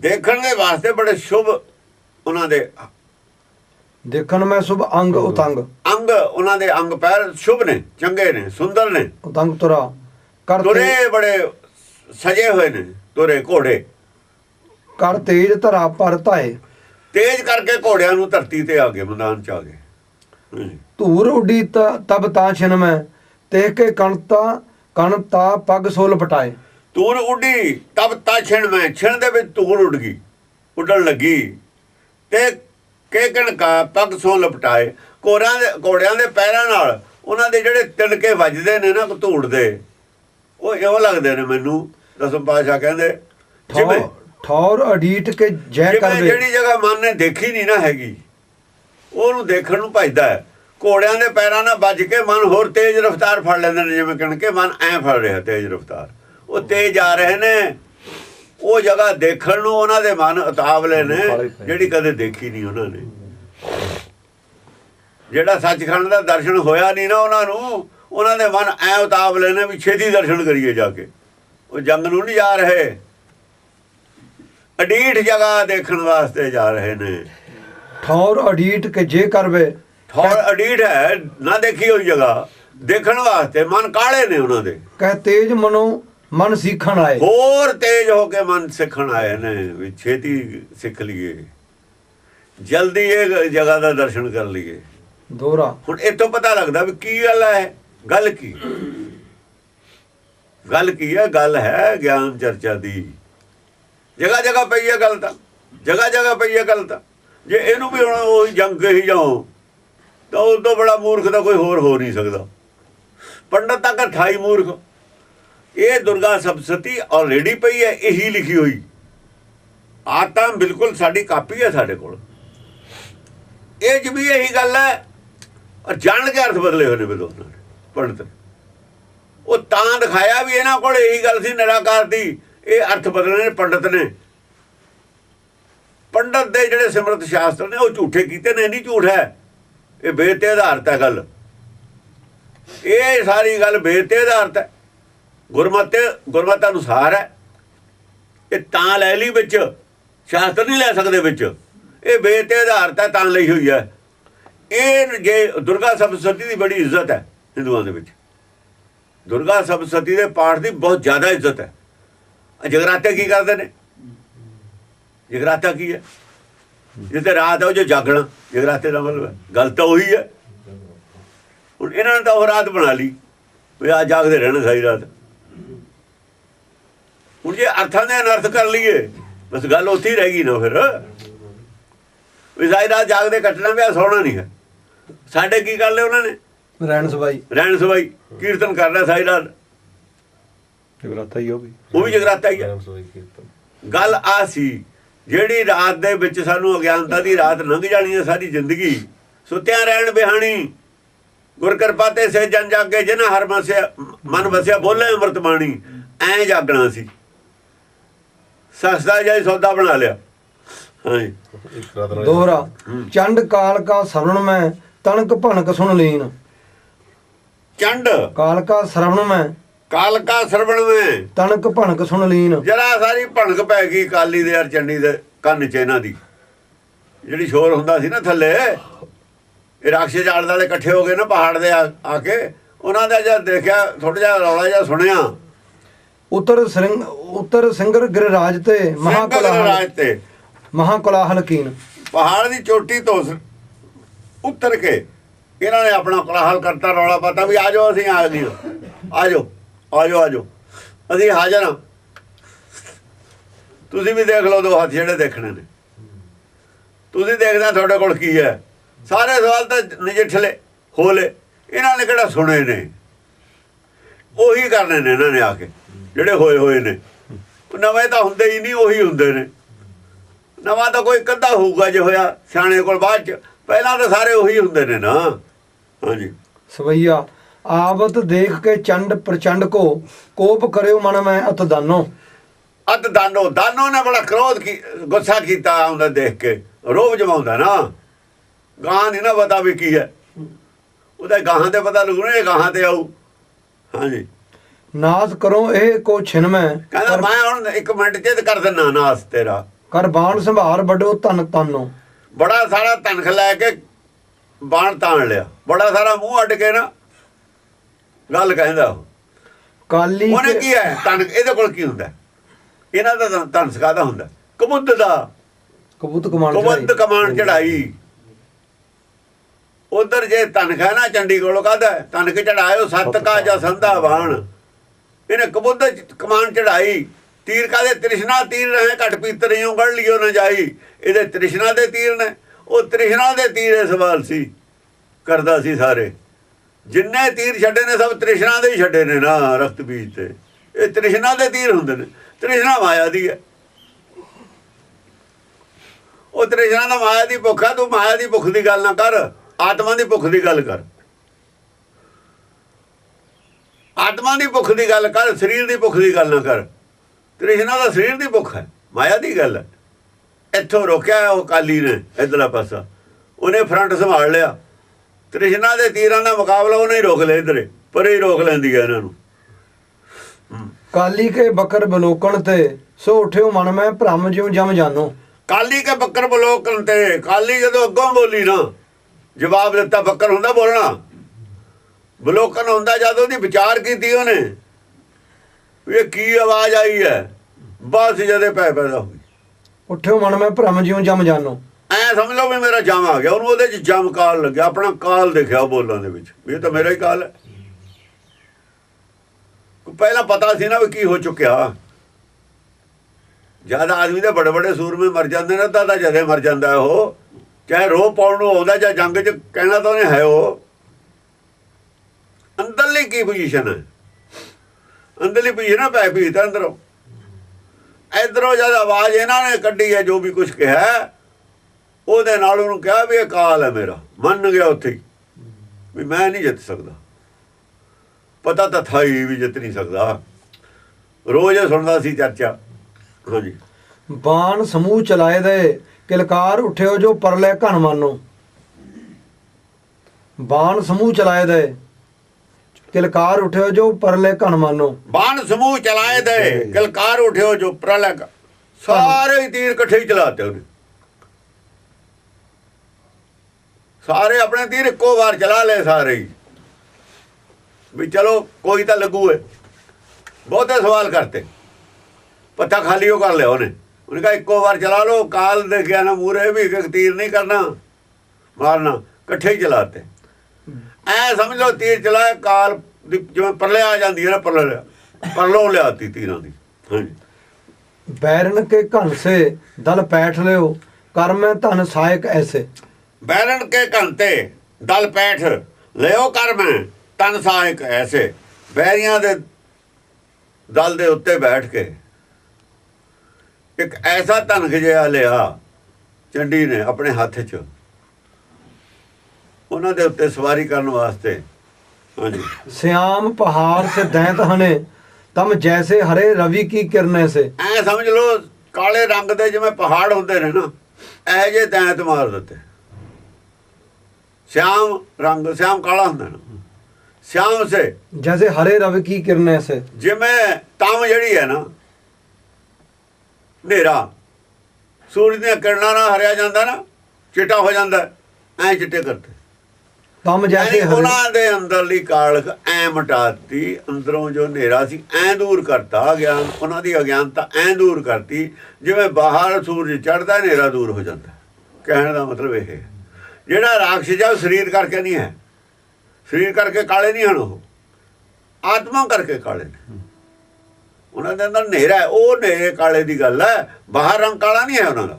ਦੇਖਣ ਦੇ ਵਾਸਤੇ ਬੜੇ ਸ਼ੁਭ ਉਹਨਾਂ ਦੇ ਦੇਖਣ ਮੈਂ ਸੁਭ ਅੰਗ ਉਤੰਗ। ਅੰਗ ਉਹਨਾਂ ਦੇ ਅੰਗ ਪੈਰ ਸ਼ੁਭ ਨੇ ਚੰਗੇ ਨੇ ਸੁੰਦਰ ਨੇ। ਉਤੰਗ ਤੁਰਾ ਕਰ ਤੁਰੇ ਬੜੇ ਸਜੇ ਹੋਏ ਨੇ ਤੁਰੇ ਘੋੜੇ। ਕਰ ਤੇਜ ਧਰਾ ਪਰ ਧਾਏ। ਤੇਜ਼ ਕਰਕੇ ਘੋੜਿਆਂ ਨੂੰ ਧਰਤੀ ਤੇ ਆ ਗਏ ਮੈਦਾਨ ਚ ਆ ਗਏ। ਧੂਰ ਉੱਡੀ ਤਬ ਤਾਂ ਛਿਨ ਮੈਂ ਦੇਖ ਕੇ ਕਣਤਾ ਕਣਤਾ ਪੱਗ ਸੋਲ ਪਟਾਏ ਤੂਰ ਉੱਡੀ ਤਬ ਤਾ ਛਿਣ ਮੈਂ ਛਿਣ ਦੇ ਵਿੱਚ ਤੂਰ ਉੱਡ ਗਈ ਉੱਡਣ ਲੱਗੀ। ਤੇ ਕੇਕਣ ਕਾ ਪੱਗ ਸੋ ਲਪਟਾਏ। ਕੋਰਾਂ ਦੇ ਘੋੜਿਆਂ ਦੇ ਪੈਰਾਂ ਨਾਲ ਉਹਨਾਂ ਦੇ ਜਿਹੜੇ ਤਿਲਕੇ ਵੱਜਦੇ ਨੇ ਨਾ ਧੂੜ ਦੇ ਉਹ ਇਉਂ ਲੱਗਦੇ ਨੇ ਮੈਨੂੰ। ਦਸਮ ਪਾਸ਼ਾ ਕਹਿੰਦੇ ਜਿਵੇਂ ਠੌਰ- ਅਡੀਟ ਕੇ ਜੈ ਕਰਵੇ ਜਿਹੜੀ ਜਗ੍ਹਾ ਮਨ ਨੇ ਦੇਖੀ ਨਹੀਂ ਨਾ ਹੈਗੀ ਉਹਨੂੰ ਦੇਖਣ ਨੂੰ ਭਜਦਾ ਹੈ। ਘੋੜਿਆਂ ਦੇ ਪੈਰਾਂ ਨਾਲ ਵੱਜ ਕੇ ਮਨ ਹੋਰ ਤੇਜ਼ ਰਫ਼ਤਾਰ ਫੜ ਲੈਂਦੇ ਨੇ ਜਿਵੇਂ ਕਣ ਕੇ ਮਨ ਐ ਫੜ ਰਿਹਾ ਤੇਜ਼ ਰਫ਼ਤਾਰ। ਉਹ ਤੇਜ਼ ਆ ਰਹੇ ਨੇ। ਉਹ ਜਗ੍ਹਾ ਦੇਖਣ ਨੂੰ ਉਹਨਾਂ ਦੇ ਮਨ ਉਤਾਵਲੇ ਨੇ ਜਿਹੜੀ ਕਦੇ ਦੇਖੀ ਨਹੀਂ ਉਹਨਾਂ ਨੇ। ਜਿਹੜਾ ਸੱਚਖੰਡ ਦਾ ਦਰਸ਼ਨ ਹੋਇਆ ਨਹੀਂ ਨਾ ਉਹਨਾਂ ਨੂੰ ਉਹਨਾਂ ਦੇ ਮਨ ਐ ਉਤਾਵਲੇ ਨੇ ਵੀ ਛੇਤੀ ਦਰਸ਼ਨ ਕਰੀਏ ਜਾ ਕੇ। ਉਹ ਜੰਗ ਨੂੰ ਨਹੀਂ ਜਾ ਰਹੇ। ਅਡੀਠ ਜਗ੍ਹਾ ਦੇਖਣ ਵਾਸਤੇ ਜਾ ਰਹੇ ਨੇ। ਠੌਰ ਅਡੀਟ ਕੇ ਜੇ ਕਰਵੇ ਥੋੜ ਅਡੀਠ ਹੈ ਨਾ ਦੇਖੀ ਹੋਈ ਜਗ੍ਹਾ। ਦੇਖਣ ਵਾਸਤੇ ਮਨ ਕਾਲੇ ਨੇ ਉਹਨਾਂ ਦੇ। ਕਹਿ ਤੇਜ ਮਨੋ ਮਨ ਸਿੱਖਣ ਆਏ। ਹੋਰ ਤੇਜ਼ ਹੋ ਕੇ ਮਨ ਸਿੱਖਣ ਆਏ ਨੇ ਵੀ ਛੇਤੀ ਸਿੱਖ ਲਈਏ। ਜਲਦੀ ਇਹ ਜਗ੍ਹਾ ਦਾ ਦਰਸ਼ਨ ਕਰ ਲਈਏ। ਦੋਹਰਾ। ਹੁਣ ਇਹ ਤੋਂ ਪਤਾ ਲੱਗਦਾ ਵੀ ਕੀ ਗੱਲ ਹੈ ਗੱਲ ਕੀ? ਗੱਲ ਕੀ ਹੈ? ਗੱਲ ਹੈ ਗਿਆਨ ਚਰਚਾ ਦੀ। ਜਗ੍ਹਾ ਜਗ੍ਹਾ ਪਈ ਹੈ ਗੱਲ ਤਾਂ। ਜਗ੍ਹਾ ਜਗ੍ਹਾ ਪਈ ਹੈ ਗੱਲ ਤਾਂ। ਜੇ ਇਹਨੂੰ ਵੀ ਹੁਣ ਉਹ ਜੰਗ ਹੀ ਜਾਓ ਤਾਂ ਉਸ ਤੋਂ ਬੜਾ ਮੂਰਖ ਤਾਂ ਕੋਈ ਹੋਰ ਹੋ ਨਹੀਂ ਸਕਦਾ। ਪੰਡਤ ਤੱਕ 28 ਮੂਰਖ। ਇਹ ਦੁਰਗਾ ਸਪਤਸਤੀ ਆਲਰੇਡੀ ਪਈ ਹੈ, ਇਹੀ ਲਿਖੀ ਹੋਈ। ਆ ਤਾਂ ਬਿਲਕੁਲ ਸਾਡੀ ਕਾਪੀ ਹੈ ਸਾਡੇ ਕੋਲ। ਇਹ 'ਚ ਵੀ ਇਹੀ ਗੱਲ ਹੈ, ਔਰ ਜਾਣ ਕੇ ਅਰਥ ਬਦਲੇ ਹੋਏ ਨੇ ਵਿਦੋਨਾਂ ਨੇ ਪੰਡਤ। ਨੇ। ਉਹ ਤਾਂ ਦਿਖਾਇਆ ਵੀ ਇਹਨਾਂ ਕੋਲ ਇਹੀ ਗੱਲ ਸੀ, ਨਿਰਾਕਾਰ ਦੀ, ਇਹ ਅਰਥ ਬਦਲੇ ਨੇ ਪੰਡਤ ਨੇ। ਪੰਡਤ ਦੇ ਜਿਹੜੇ ਸਿਮਰਤ ਸ਼ਾਸਤਰ ਨੇ, ਉਹ ਝੂਠੇ ਕੀਤੇ ਨੇ ਨਹੀਂ ਝੂਠ ਹੈ। ਇਹ ਵੇਦ ਆਧਾਰਤ ਹੈ ਗੱਲ। ਇਹ ਸਾਰੀ ਗੱਲ ਵੇਦ ਆਧਾਰਤ ਹੈ। ਗੁਰਮਤਿ, ਗੁਰਮਤ ਅਨੁਸਾਰ ਹੈ। ਇਹ ਤਾਂ ਲੈ ਲਈ ਵਿੱਚ, ਸ਼ਾਸਤਰ ਨਹੀਂ ਲੈ ਸਕਦੇ ਵਿੱਚ। ਇਹ ਬੇਤੇ ਆਧਾਰਤ ਹੈ, ਤਾਂ ਲਈ ਹੋਈ ਹੈ। ਇਹ ਜੇ ਦੁਰਗਾ ਸਪਤਸਤੀ ਦੀ ਬੜੀ ਇੱਜ਼ਤ ਹੈ ਹਿੰਦੂਆਂ ਦੇ ਵਿੱਚ। ਦੁਰਗਾ ਸਪਤਸਤੀ ਦੇ ਪਾਠ ਦੀ ਬਹੁਤ ਜ਼ਿਆਦਾ ਇੱਜ਼ਤ ਹੈ। ਜਗਰਾਤੇ ਕੀ ਕਰਦੇ ਨੇ? ਜਗਰਾਤਾ ਕੀ ਹੈ? ਜਿੱਤੇ ਰਾਤ ਹੈ ਉਹ ਜੋ ਜਾਗਣਾ, ਜਗਰਾਤੇ ਦਾ ਮਤਲਬ ਹੈ। ਗੱਲ ਤਾਂ ਉਹੀ ਹੈ। ਹੁਣ ਇਹਨਾਂ ਨੇ ਤਾਂ ਉਹ ਰਾਤ ਬਣਾ ਲਈ। ਵੀ ਆ ਜਾਗਦੇ ਰਹਿਣਾ ਸਾਰੀ ਰਾਤ। ਹੁਣ ਜੇ ਅਰਥਾਂ ਦੇ ਅਨਰਥ ਕਰ ਲਈਏ ਬਸ ਗੱਲ ਉੱਥੇ ਹੀ ਰਹਿ ਗਈ ਨਾ ਫਿਰ। ਵੀ ਰਾਤ ਜਾਗਦੇ ਕੱਟਣਾ ਵੀ ਆ ਸੌਣਾ ਨਹੀਂ ਹੈ। ਸਾਡੇ ਕੀ ਕਰ ਲਿਆ ਉਹਨਾਂ ਨੇ? ਰਹਿਣ ਸਬਾਈ ਰਹਿਣ ਸਵਾਈ ਕੀਰਤਨ ਕਰਨਾ ਰਾਤ ਜਗਰਾਤਾ ਹੀ ਉਹ ਵੀ। ਉਹ ਵੀ ਜਗਰਾਤਾ ਹੀ ਹੈ ਗੱਲ ਆ ਸੀ ਜਿਹੜੀ ਰਾਤ ਦੇ ਵਿੱਚ ਸਾਨੂੰ ਅਗਿਆਨਤਾ ਦੀ ਰਾਤ ਲੰਘ ਜਾਣੀ ਹੈ ਸਾਰੀ ਜ਼ਿੰਦਗੀ ਸੁੱਤਿਆਂ ਰਹਿਣ ਬਿਹਾਣੀ ਗੁਰ ਕਿਰਪਾ ਤੇ ਸੇ ਜਨ ਜਾਗੇ ਜਿਨ ਹਰ ਮਸਿਆ ਮਨ ਵਸਿਆ ਬੋਲੇ ਅੰਮ੍ਰਿਤ ਬਾਣੀ ਐ ਜਾਗਣਾ ਸੀ। ਸਸਤਾ ਜਾਈ ਸੌਦਾ ਬਣਾ ਲਿਆ। ਹਾਂਜੀ। ਦੋਹਰਾ ਚੰਡ ਕਾਲ ਕਾ ਸਰਵਣ ਮੈਂ ਤਣਕ ਭਣਕ ਸੁਣ ਲੀਨ। ਚੰਡ? ਕਾਲ ਕਾ ਸਰਵਣ ਮੈਂ ਕਾਲਕਾ ਸਰਵਣ ਵਿੱਚ ਤਣਕ ਭਣਕ ਸੁਣ ਲੀਨ। ਜਰਾ ਸਾਰੀ ਭਣਕ ਪੈ ਗਈ ਕਾਲੀ ਦੇ ਅਰ ਚੰਡੀ ਦੇ ਕੰਨ ਚ ਇਹਨਾਂ ਦੀ। ਜਿਹੜੀ ਸ਼ੋਰ ਹੁੰਦਾ ਸੀ ਨਾ ਥੱਲੇ ਇਹ ਰਾਖਸ਼ ਜਾਲ ਵਾਲੇ ਇਕੱਠੇ ਹੋ ਗਏ ਨਾ ਪਹਾੜ ਦੇ ਆ ਆ ਕੇ ਉਹਨਾਂ ਦਾ ਜਦ ਦੇਖਿਆ ਥੋੜਾ ਜਿਹਾ ਰੌਲਾ ਜਿਹਾ ਸੁਣਿਆ। ਉਤਰ ਸਿੰਘ ਉਤਰ ਸਿੰਘਰ ਗਿਰਰਾਜ ਤੇ ਮਹਾਕੋਲਾਹਲ ਰਾਜ ਤੇ। ਮਹਾਕੋਲਾਹਲ ਕੀਨ। ਪਹਾੜ ਦੀ ਚੋਟੀ ਤੋਂ ਸ- ਉਤਰ ਕੇ ਇਹਨਾਂ ਨੇ ਆਪਣਾ ਕੋਲਾਹਲ ਕਰਤਾ ਰੌਲਾ ਪਤਾ ਵੀ ਆ ਜਾਓ ਅਸੀਂ ਆ ਜਾਓ ਆ ਜਾਓ ਆ ਜਾਓ। ਅਸੀਂ ਹਾਜ਼ਰ ਹਾਂ। ਤੁਸੀਂ ਵੀ ਦੇਖ ਲਓ ਦੋ ਹੱਥ ਜਿਹੜੇ ਦੇਖਣੇ ਨੇ। ਤੁਸੀਂ ਦੇਖਦਾ ਤੁਹਾਡੇ ਕੋਲ ਕੀ ਹੈ। ਸਾਰੇ ਸਵਾਲ ਤਾਂ ਨਜਿੱਠਲੇ ਹੋਲੇ। ਇਹਨਾਂ ਨੇ ਕਿਹੜਾ ਸੁਣੇ ਨੇ? ਉਹੀ ਕਰਨੇ ਨੇ ਇਹਨਾਂ ਨੇ ਆ ਕੇ। ਜਿਹੜੇ ਹੋਏ ਹੋਏ ਨੇ। ਨਵੇਂ ਤਾਂ ਹੁੰਦੇ ਹੀ ਨਹੀਂ ਉਹੀ ਹੁੰਦੇ ਨੇ। ਨਵਾਂ ਤਾਂ ਕੋਈ ਕੱਦਾ ਹੋਊਗਾ ਜੇ ਹੋਇਆ ਸਿਆਣੇ ਕੋਲ ਬਾਅਦ ਚ। ਪਹਿਲਾਂ ਤਾਂ ਸਾਰੇ ਉਹੀ ਹੁੰਦੇ ਨੇ ਨਾ। ਹਾਂਜੀ। ਸਵਈਆ ਆਵਤ ਦੇਖ ਕੇ ਚੰਡ ਪ੍ਰਚੰਡ ਕੋ ਕੋਪ ਕਰਿਓ ਮਨ ਮੈਂ ਅਤ ਦਾਨੋ। ਅਤ ਦਾਨੋ। ਦਾਨੋ ਨੇ ਬੜਾ ਕ੍ਰੋਧ ਕੀ ਗੁੱਸਾ ਕੀਤਾ ਆਉਂਦਾ ਦੇਖ ਕੇ। ਰੋਬ ਜਮਾਉਂਦਾ ਨਾ। ਗਾਂ ਨਹੀਂ ਨਾ ਪਤਾ ਵੀ ਕੀ ਹੈ। ਉਹਦੇ ਗਾਹਾਂ ਤੇ ਪਤਾ ਲੱਗੂ ਨਾ ਇਹ ਗਾਹਾਂ ਤੇ ਆਊ। ਹਾਂਜੀ। ਨਾਸ ਕਰੋ ਇਹ ਕੋ ਛਿਨ ਮੈਂ। ਕਹਿੰਦਾ ਮੈਂ ਹੁਣ ਇੱਕ ਮਿੰਟ ਚ ਕਰ ਦਿੰਨਾ ਨਾਸ ਤੇਰਾ। ਕਰ ਬਾਣ ਸੰਭਾਰ ਵੱਡੋ ਧਨ ਤਨੋ। ਬੜਾ ਸਾਰਾ ਤਨਖ ਲੈ ਕੇ ਬਾਣ ਤਾਣ ਲਿਆ। ਬੜਾ ਸਾਰਾ ਮੂੰਹ ਅੱਡ ਕੇ ਨਾ ਗੱਲ ਕਹਿੰਦਾ ਉਹ। ਕਾਲੀ ਉਹਨੇ ਕੇ- ਹੈ? ਤਨ ਇਹਦੇ ਕੋਲ ਕੀ ਹੁੰਦਾ? ਇਹਨਾਂ ਦਾ ਤਨ ਸਕਾਦਾ ਹੁੰਦਾ? ਕਬੁੱਧ ਦਾ। ਕਬੂਤ ਕਮਾਨ ਕਬੁੱਧ ਕਮਾਨ ਚੜਾਈ। ਉਧਰ ਜੇ ਤਨਖ ਹੈ ਨਾ ਚੰਡੀਗੜ੍ਹੋਂ ਕਾਹਦਾ? ਹੈ? ਤਨਖ ਚੜਾਇਓ ਸੱਤ ਕਾ ਜਾਂ ਸੰਧਾ ਬਾਣ ਇਹਨੇ ਕਬੁੱਧ ਕਮਾਨ ਚੜਾਈ ਤੀਰ ਕਾਦੇ ਤ੍ਰਿਸ਼ਨਾ ਤੀਰ ਰਹੇ ਘਟ ਪੀਤਰਿਓ ਗੜ ਲਿਓ ਨਾ ਜਾਈ। ਇਹਦੇ ਤ੍ਰਿਸ਼ਨਾ ਦੇ ਤੀਰ ਨੇ। ਉਹ ਤ੍ਰਿਸ਼ਨਾ ਦੇ ਤੀਰ ਇਹ ਸਵਾਲ ਸੀ। ਕਰਦਾ ਸੀ ਸਾਰੇ। ਜਿੰਨੇ ਤੀਰ ਛੱਡੇ ਨੇ ਸਭ ਤ੍ਰਿਸ਼ਨਾ ਦੇ ਹੀ ਛੱਡੇ ਨੇ ਨਾ ਰਕਤ ਬੀਜ ਤੇ। ਇਹ ਤ੍ਰਿਸ਼ਨਾ ਦੇ ਤੀਰ ਹੁੰਦੇ ਨੇ। ਤ੍ਰਿਸ਼ਨਾ ਮਾਇਆ ਦੀ ਹੈ। ਉਹ ਤ੍ਰਿਸ਼ਨਾ ਦਾ ਮਾਇਆ ਦੀ ਭੁੱਖ ਆ, ਤੂੰ ਮਾਇਆ ਦੀ ਭੁੱਖ ਦੀ ਗੱਲ ਨਾ ਕਰ। ਆਤਮਾ ਦੀ ਭੁੱਖ ਦੀ ਗੱਲ ਕਰ। ਆਤਮਾ ਦੀ ਭੁੱਖ ਦੀ ਗੱਲ ਕਰ ਸਰੀਰ ਦੀ ਭੁੱਖ ਦੀ ਗੱਲ ਨਾ ਕਰ। ਤ੍ਰਿਸ਼ਨਾ ਦਾ ਸਰੀਰ ਦੀ ਭੁੱਖ ਹੈ ਮਾਇਆ ਦੀ ਗੱਲ ਹੈ। ਇੱਥੋਂ ਰੋਕਿਆ ਉਹ ਕਾਲੀ ਨੇ ਇਧਰਲਾ ਪਾਸਾ। ਉਹਨੇ ਫਰੰਟ ਸੰਭਾਲ ਲਿਆ। ਤ੍ਰਿਸ਼ਨਾ ਦੇ ਤੀਰਾਂ ਦਾ ਮੁਕਾਬਲਾ ਉਹਨੇ ਰੋਕ ਲਿਆ ਇਧਰੇ ਪਰੇ ਹੀ ਰੋਕ ਲੈਂਦੀ ਹੈ ਇਹਨਾਂ ਨੂੰ। ਕਾਲੀ ਕੇ ਬਕਰ ਬਲੋਕਣ ਤੇ ਸੋ ਉਠਿਓ ਮਨ ਮੈਂ ਭ੍ਰਮ ਜਿਉ ਜਮ ਜਾਨੋ। ਕਾਲੀ ਕੇ ਬੱਕਰ ਬਲੋਕਨ ਤੇ ਕਾਲੀ ਜਦੋਂ ਅੱਗੋਂ ਬੋਲੀ ਨਾ ਜਵਾਬ ਦਿੱਤਾ ਬੱਕਰ ਹੁੰਦਾ ਬੋਲਣਾ। ਬਲੋਕਨ ਹੁੰਦਾ ਜਦ ਉਹਦੀ ਵਿਚਾਰ ਕੀਤੀ ਉਹਨੇ ਵੀ ਇਹ ਕੀ ਆਵਾਜ਼ ਆਈ ਹੈ? ਬਸ ਜਦੇ ਪੈ ਪੈਦਾ ਹੋਈ। ਉਠਿਓ ਮਨ ਮੈਂ ਭ੍ਰਮ ਜਿਉ ਜਮ ਜਾਨੋ। ਐ ਸਮਝ ਲਓ ਵੀ ਮੇਰਾ ਜਮ ਆ ਗਿਆ ਉਹਨੂੰ ਉਹਦੇ ਚ ਜਮ ਕਾਲ ਲੱਗਿਆ ਆਪਣਾ ਕਾਲ ਦੇਖਿਆ ਬੋਲਾਂ ਦੇ ਵਿੱਚ ਇਹ ਤਾਂ ਮੇਰਾ ਹੀ ਕਾਲ ਹੈ। ਪਹਿਲਾਂ ਪਤਾ ਸੀ ਨਾ ਵੀ ਕੀ ਹੋ ਚੁੱਕਿਆ। ਜਦ ਆਦਮੀ ਦੇ ਬੜੇ ਬੜੇ ਸੂਰਮੇ ਮਰ ਜਾਂਦੇ ਨੇ ਤਾਂ ਤਾਂ ਜਦੇ ਮਰ ਜਾਂਦਾ ਉਹ। ਚਾਹੇ ਰੋ ਪਾਉਣ ਨੂੰ ਆਉਂਦਾ ਜਾਂ ਜੰਗ 'ਚ ਕਹਿਣਾ ਤਾਂ ਉਹਨੇ ਹੈ ਉਹ। ਅੰਦਰਲੀ ਕੀ ਪੋਜੀਸ਼ਨ ਹੈ? ਅੰਦਰਲੀ ਪੋਜੀਸ਼ਨ ਹੈ ਪੈ ਪੀ ਅੰਦਰੋਂ। ਇਧਰੋਂ ਜਦ ਆਵਾਜ਼ ਇਹਨਾਂ ਨੇ ਕੱਢੀ ਹੈ, ਜੋ ਵੀ ਕੁਝ ਕਿਹਾ ਉਹਦੇ ਨਾਲ ਉਹਨੂੰ ਕਿਹਾ ਵੀ ਇਹ ਕਾਲ ਹੈ ਮੇਰਾ, ਮੰਨ ਗਿਆ ਉੱਥੇ ਵੀ ਮੈਂ ਨਹੀਂ ਜਿੱਤ ਸਕਦਾ। ਪਤਾ ਤਾਂ ਥਾ ਹੀ ਵੀ ਜਿੱਤ ਨਹੀਂ ਸਕਦਾ। ਰੋਜ਼ ਸੁਣਦਾ ਸੀ ਚਰਚਾ। ਹਾਂਜੀ। ਬਾਣ ਸਮੂਹ ਚਲਾਏ ਦੇ, ਕਿਲਕਾਰ ਉਠਿਓ ਜੋ ਪਰਲੇ ਘਣ ਮਾਨੋ। ਬਾਣ ਸਮੂਹ ਚਲਾਏ ਦੇ ਕਿਲਕਾਰ ਉਠਿਓ ਜੋ ਪਰਲੇ ਘਣ ਮਾਨੋ। ਬਾਣ ਸਮੂਹ ਚਲਾਏ ਦੇ ਗਲਕਾਰ ਉਠਿਓ ਜੋ ਪ੍ਰਲਗ ਸਾਰੇ ਹੀ ਤੀਰ ਇਕੱਠੇ ਹੀ ਚਲਾਤੇ ਉਹਨੇ। ਸਾਰੇ ਆਪਣੇ ਤੀਰ ਇੱਕੋ ਵਾਰ ਚਲਾ ਲਏ ਸਾਰੇ ਹੀ। ਵੀ ਚਲੋ ਕੋਈ ਤਾਂ ਲੱਗੂ ਏ। ਬਹੁਤੇ ਸਵਾਲ ਕਰਤੇ। ਪੱਤਾ ਖਾਲੀ ਉਹ ਕਰ ਲਿਆ ਉਹਨੇ। ਉਹਨੇ ਕਹਾ ਇੱਕੋ ਵਾਰ ਚਲਾ ਲਓ ਕਾਲ ਦੇ ਗਿਆ ਨਾ ਮੂਰੇ ਵੀ ਇੱਕ ਤੀਰ ਨਹੀਂ ਕਰਨਾ। ਮਾਰਨਾ। ਇਕੱਠੇ ਹੀ ਚਲਾਤੇ ਐ ਸਮਝ ਲਓ ਤੀਰ ਚਲਾਏ ਕਾਲ ਜਿਵੇਂ ਪਰਲੇ ਆ ਜਾਂਦੀ ਹੈ ਨਾ ਪਰਲੇ ਪਰਲੋਂ ਲਿਆਤੀ ਤੀਰਾਂ ਦੀ ਹਾਂਜੀ। ਬੈਰਨ ਕੇ ਘਨ ਸੇ ਦਲ ਪੈਠ ਲਿਓ ਕਰ ਮੈਂ ਧਨ ਸਾਇਕ ਐਸੇ। ਬੈਰਨ ਕੇ ਘੰਟੇ ਦਲ ਪੈਠ ਲਿਓ ਕਰ ਮੈਂ ਤਨ ਸਾਇਕ ਐਸੇ। ਬੈਰੀਆਂ ਦੇ ਦਲ ਦੇ ਉੱਤੇ ਬੈਠ ਕੇ ਇੱਕ ਐਸਾ ਧਨਖ ਜਿਹਾ ਲਿਆ ਚੰਡੀ ਨੇ ਆਪਣੇ ਹੱਥ 'ਚ। ਉਹਨਾਂ ਦੇ ਉੱਤੇ ਸਵਾਰੀ ਕਰਨ ਵਾਸਤੇ। ਹਾਂਜੀ। ਸਿਆਮ ਪਹਾੜ ਸੇ ਦੈਂਤ ਹਨੇ ਤਮ ਜੈਸੇ ਹਰੇ ਰਵੀ ਕੀ ਕਿਰਨੇ ਸੇ। ਐ ਸਮਝ ਲਓ ਕਾਲੇ ਰੰਗ ਦੇ ਜਿਵੇਂ ਪਹਾੜ ਹੁੰਦੇ ਨੇ ਨਾ ਐ ਜੇ ਦੈਂਤ ਮਾਰ ਦਿੱਤੇ। ਸ਼ਾਮ ਰੰਗ ਸ਼ਾਮ ਕਾਲਾ ਹੁੰਦਾ ਨਾ। ਸ਼ਾਮ ਸੇ। ਜੈਸੇ ਹਰੇ ਰਵੀ ਕੀ ਕਿਰਨੇ ਸੇ। ਜਿਵੇਂ ਤਮ ਜਿਹੜੀ ਹੈ ਨਾ ਹਨੇਰਾ। ਸੂਰਜ ਦੀਆਂ ਕਿਰਨਾਂ ਨਾਲ ਹਰਿਆ ਜਾਂਦਾ ਨਾ ਚਿੱਟਾ ਹੋ ਜਾਂਦਾ ਐ ਚਿੱਟੇ ਕਰਤੇ। ਤਮ ਜੈਸੇ ਉਹਨਾਂ ਦੇ ਅੰਦਰਲੀ ਕਾਲਖ ਐ ਮਟਾਤੀ ਅੰਦਰੋਂ ਜੋ ਹਨੇਰਾ ਸੀ ਐ ਦੂਰ ਕਰਤਾ ਗਿਆਨ ਉਹਨਾਂ ਦੀ ਅਗਿਆਨਤਾ ਐ ਦੂਰ ਕਰਤੀ ਜਿਵੇਂ ਬਾਹਰ ਸੂਰਜ ਚੜਦਾ ਹਨੇਰਾ ਦੂਰ ਹੋ ਜਾਂਦਾ। ਕਹਿਣ ਦਾ ਮਤਲਬ ਇਹ ਹੈ। ਜਿਹੜਾ ਰਾਖਸ਼ ਆ ਸਰੀਰ ਕਰਕੇ ਨਹੀਂ ਹੈ। ਸਰੀਰ ਕਰਕੇ ਕਾਲੇ ਨਹੀਂ ਹਨ ਉਹ। ਆਤਮਾ ਕਰਕੇ ਕਾਲੇ ਨੇ। ਉਹਨਾਂ ਦੇ ਅੰਦਰ ਹਨੇਰਾ ਹੈ। ਉਹ ਹਨੇਰੇ ਕਾਲੇ ਦੀ ਗੱਲ ਹੈ। ਬਾਹਰ ਰੰਗ ਕਾਲਾ ਨਹੀਂ ਹੈ ਉਹਨਾਂ ਦਾ।